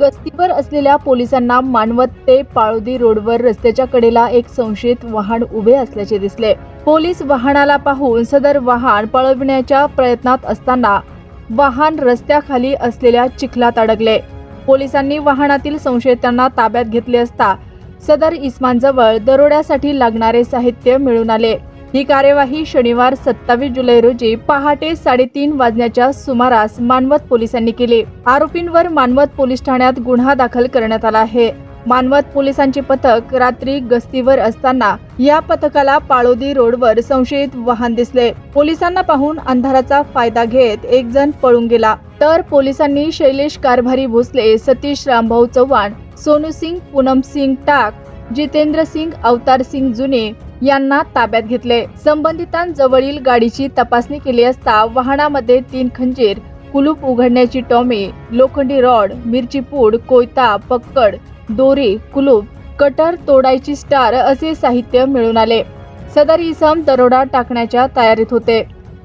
गस्तीवर असलेल्या पोलिसांना मानवत ते पाळोदी रोडवर रस्त्याच्या कडेला एक संशयित वाहन उभे असल्याचे दिसले. पोलीस वाहनाला पाहून सदर वाहन पळविण्याच्या प्रयत्नात असताना वाहन रस्त्याखाली असलेल्या चिखलात अडकले. पोलिसांनी वाहनातील संशयितांना ताब्यात घेतले असता सदर इस्मानजवळ दरोड्यासाठी लागणारे साहित्य मिळून आले. ही कार्यवाही शनिवार सत्तावीस जुलै रोजी पहाटे साडेतीन वाजण्याच्या सुमारास मानवत पोलिसांनी केली. आरोपींवर मानवत पोलीस ठाण्यात गुन्हा दाखल करण्यात आला आहे. मानवत पोलिसांचे पथक रात्री गस्तीवर असताना या पथकाला पाळोदी रोडवर संशयित वाहन दिसले. पोलिसांना पाहून अंधाराचा फायदा घेत एक जण पळून गेला. तर पोलिसांनी शैलेश कारभारी भोसले सतीश रामभाऊ चव्हाण सोनू सिंग पूनम सिंग टाक जितेंद्र सिंग अवतार सिंग जुने यांना ताब्यात घेतले. संबंधितांजवळील गाडीची तपासणी केली असता वाहनामध्ये तीन खंजीर कुलूप उघडण्याची टॉमी लोखंडी रॉड मिरची पूड कोयता पक्कड दोरी कुलूप कटर तोडायची स्टार असे साहित्य मिळून आले. सदर इसम दरोडा टाकण्याच्या तयारीत होते.